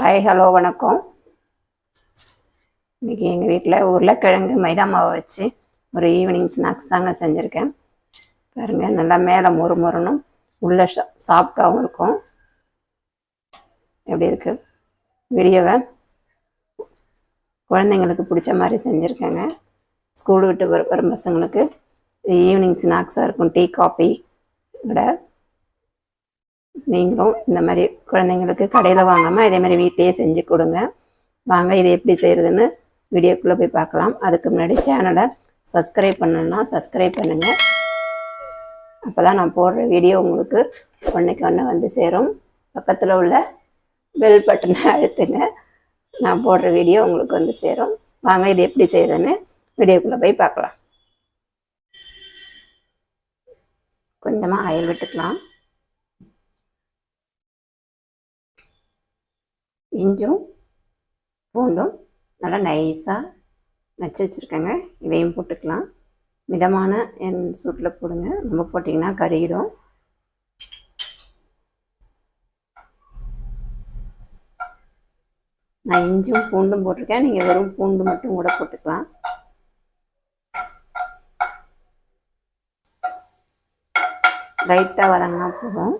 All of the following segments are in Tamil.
ஹாய் ஹலோ வணக்கம். இன்றைக்கி எங்கள் வீட்டில் உருளைக்கிழங்கு மைதா மாவை வச்சு ஒரு ஈவினிங் ஸ்நாக்ஸ் தாங்க செஞ்சுருக்கேன். பாருங்கள் நல்லா மேலே மொறு மொறுனும் உள்ளே சா சாஃப்டாகவும் இருக்கும். எப்படி இருக்குது வீடியோவை குழந்தைங்களுக்கு பிடிச்ச மாதிரி செஞ்சுருக்கேங்க. ஸ்கூல் விட்டு வர வரும் பசங்களுக்கு ஈவினிங் ஸ்நாக்ஸாக இருக்கும். டீ காஃபி விட. நீங்களும் இந்த மாதிரி குழந்தைங்களுக்கு கடையில் வாங்காமல் இதே மாதிரி வீட்டிலேயே செஞ்சு கொடுங்க. வாங்க இதை எப்படி செய்கிறதுன்னு வீடியோக்குள்ளே போய் பார்க்கலாம். அதுக்கு முன்னாடி சேனலை சப்ஸ்கிரைப் பண்ணணும்னா சப்ஸ்கிரைப் பண்ணுங்கள் அப்போ தான் நான் போடுற வீடியோ உங்களுக்கு ஒன்றைக்கு ஒன்று வந்து சேரும். பக்கத்தில் உள்ள பெல் பட்டனை அழுத்துங்க. நான் போடுற வீடியோ உங்களுக்கு வந்து சேரும். வாங்க இது எப்படி செய்கிறதுன்னு வீடியோக்குள்ளே போய் பார்க்கலாம். கொஞ்சமாக ஆயில் விட்டுக்கலாம். இஞ்சும் பூண்டும் நல்லா நைஸாக நச்சு வச்சுருக்கேங்க. இதையும் போட்டுக்கலாம். மிதமான என் சூட்டில் போடுங்க. ரொம்ப போட்டிங்கன்னா கருகிடும். நான் இஞ்சும் பூண்டும் போட்டிருக்கேன். நீங்கள் வெறும் பூண்டு மட்டும் கூட போட்டுக்கலாம். லைட்டாக வதங்கினா போதும்.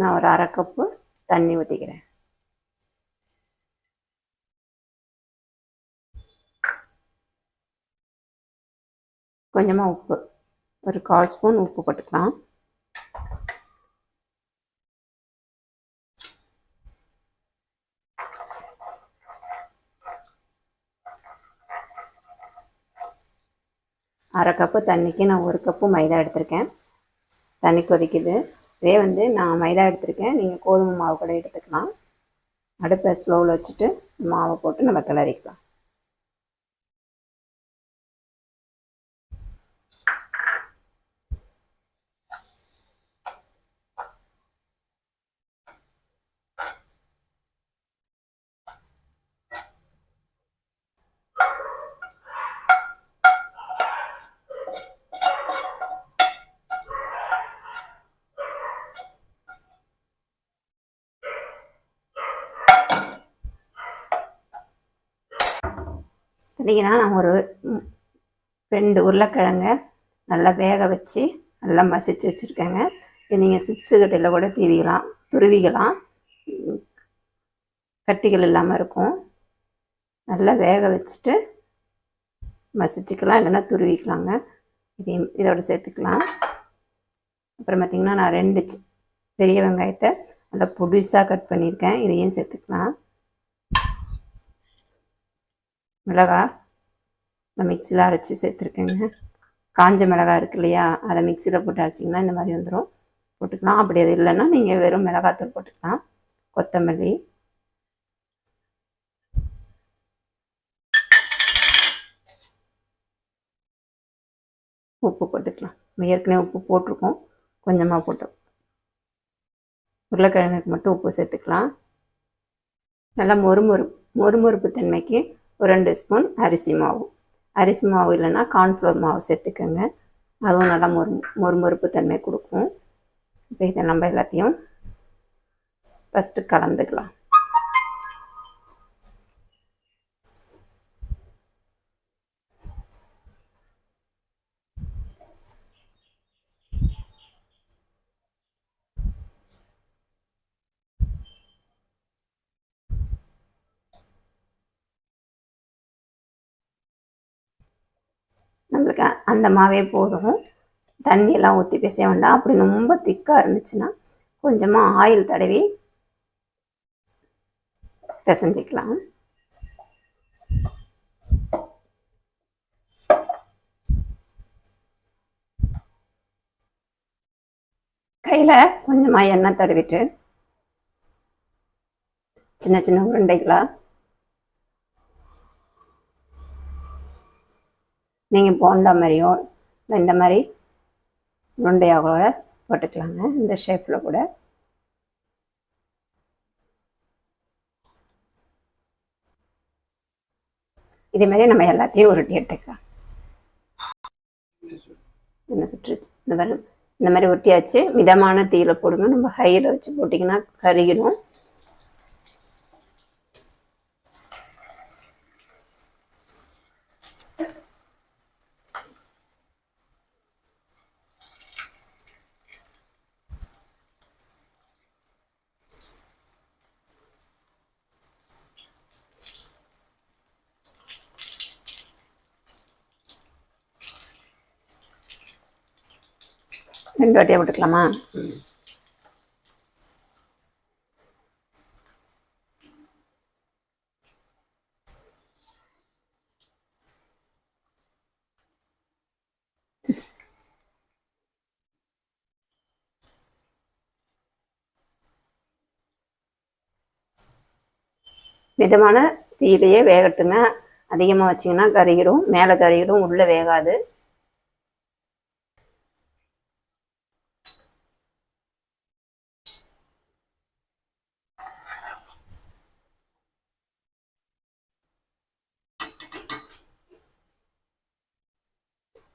நான் ஒரு அரை கப்பு தண்ணி ஊற்றிக்கிறேன் கொஞ்சமாக உப்பு. ஒரு கால் ஸ்பூன் உப்பு போட்டுக்கலாம். அரை கப்பு தண்ணிக்கு நான் ஒரு கப்பு மைதா எடுத்திருக்கேன். தண்ணி கொதிக்குது. இதே வந்து நான் மைதா எடுத்திருக்கேன். நீங்கள் கோதுமை மாவு கூட எடுத்துக்கலாம். அடுப்பை ஸ்லோவில் வச்சுட்டு மாவை போட்டு நம்ம கிளறிக்கலாம். சரிங்கன்னா நான் ஒரு ரெண்டு உருளைக்கிழங்க நல்லா வேக வச்சு நல்லா மசிச்சு வச்சுருக்கேங்க. இது நீங்கள் சிப்ஸு கட்டையில் கூட தீவிக்கலாம் துருவிக்கலாம். கட்டிகள் இல்லாமல் இருக்கும். நல்லா வேக வச்சுட்டு மசிச்சுக்கலாம் இல்லைன்னா துருவிக்கலாங்க. இதையும் இதோட சேர்த்துக்கலாம். அப்புறம் பார்த்திங்கன்னா நான் ரெண்டு பெரிய வெங்காயத்தை நல்லா புதுசாக கட் பண்ணியிருக்கேன். இதையும் சேர்த்துக்கலாம். மிளகா நான் மிக்சியில் அரைச்சி சேர்த்துருக்கேங்க. காஞ்ச மிளகா இருக்கு இல்லையா? அதை மிக்சியில் போட்டு அரைச்சிங்கன்னா இந்த மாதிரி வந்துடும் போட்டுக்கலாம். அப்படி அது இல்லைன்னா நீங்கள் வெறும் மிளகாத்தூள் போட்டுக்கலாம். கொத்தமல்லி. உப்பு போட்டுக்கலாம். நம்ம ஏற்கனவே உப்பு போட்டிருக்கோம். கொஞ்சமாக போட்டோம். உருளைக்கிழங்குக்கு மட்டும் உப்பு சேர்த்துக்கலாம். நல்லா மொறுமொறு மொறுமொறுப்பு தன்மைக்கு ஒரு ரெண்டு ஸ்பூன் அரிசி மாவு. அரிசி மாவு இல்லைன்னா கார்ன்ஃப்ளவர் மாவு சேர்த்துக்கோங்க. அதுவும் நல்லா மொறு மொறுமொறுப்பு தன்மை கொடுக்கும். இப்போ இதை நம்ம எல்லாத்தையும் ஃபஸ்ட்டு கலந்துக்கலாம். நம்மளுக்கு அந்த மாவே போதும். தண்ணியெல்லாம் ஊற்றி பேச வேண்டாம். அப்படி ரொம்ப திக்காக இருந்துச்சுன்னா கொஞ்சமாக ஆயில் தடவி பிசைஞ்சிக்கலாம். கையில் கொஞ்சமாக எண்ணெய் தடவிட்டு சின்ன சின்ன உருண்டைகளா நீங்கள் போண்டா மாதிரியோ இல்லை இந்த மாதிரி உருண்டையாக கூட போட்டுக்கலாங்க இந்த ஷேப்பில் கூட. இதே மாதிரி நம்ம எல்லாத்தையும் உருட்டி எடுத்துக்கலாம். என்ன சுற்றுச்சு இந்த மாதிரி இந்த மாதிரி ஒட்டியாச்சு மிதமான தீயில போடுங்க. நம்ம ஹையில் வச்சு போட்டிங்கன்னா கருகிடும் ரெண்டு வாட்டியாக விட்டுக்கலாமா மிதமான தீயிலேயே வேகட்டுங்க. அதிகமாக வச்சிங்கன்னா கருகிடும். மேலே கருகிடும். உள்ளே வேகாது.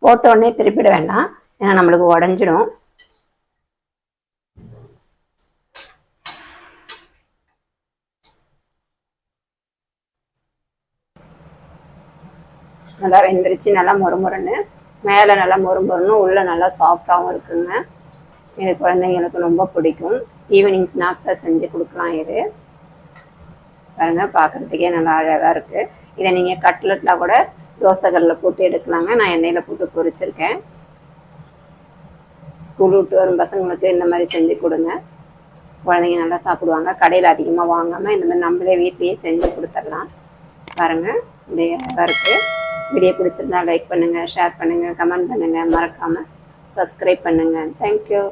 போட்ட உடனே திருப்பிட வேண்டாம். ஏன்னா நம்மளுக்கு உடஞ்சிடும். நல்லா வெந்துருச்சு நல்லா மொறுமொறுன்னு. மேலே நல்லா மொறுமொறுன்னு உள்ளே நல்லா சாஃப்டாகவும் இருக்குங்க. இது குழந்தைங்களுக்கு ரொம்ப பிடிக்கும். ஈவினிங் ஸ்நாக்ஸாக செஞ்சு கொடுக்கலாம் இது. பாருங்கள் பார்க்குறதுக்கே நல்லா அழகாக இருக்குது இதை நீங்கள் கட்லெட்டில் கூட தோசைகளில் போட்டு எடுக்கலாங்க. நான் எண்ணெயில் போட்டு பொரிச்சிருக்கேன். ஸ்கூல் விட்டு வரும் பசங்களுக்கு இந்த மாதிரி செஞ்சு கொடுங்க. குழந்தைங்க நல்லா சாப்பிடுவாங்க. கடையில் அதிகமாக வாங்காமல் இந்த மாதிரி நம்மளே வீட்லேயே செஞ்சு கொடுத்துடலாம். பாருங்கள் இப்படி அழகாக இருக்குது வீடியோ பிடிச்சிருந்தா லைக் பண்ணுங்கள் ஷேர் பண்ணுங்கள் கமெண்ட் பண்ணுங்கள் மறக்காமல் சப்ஸ்கிரைப் பண்ணுங்கள் தேங்க்யூ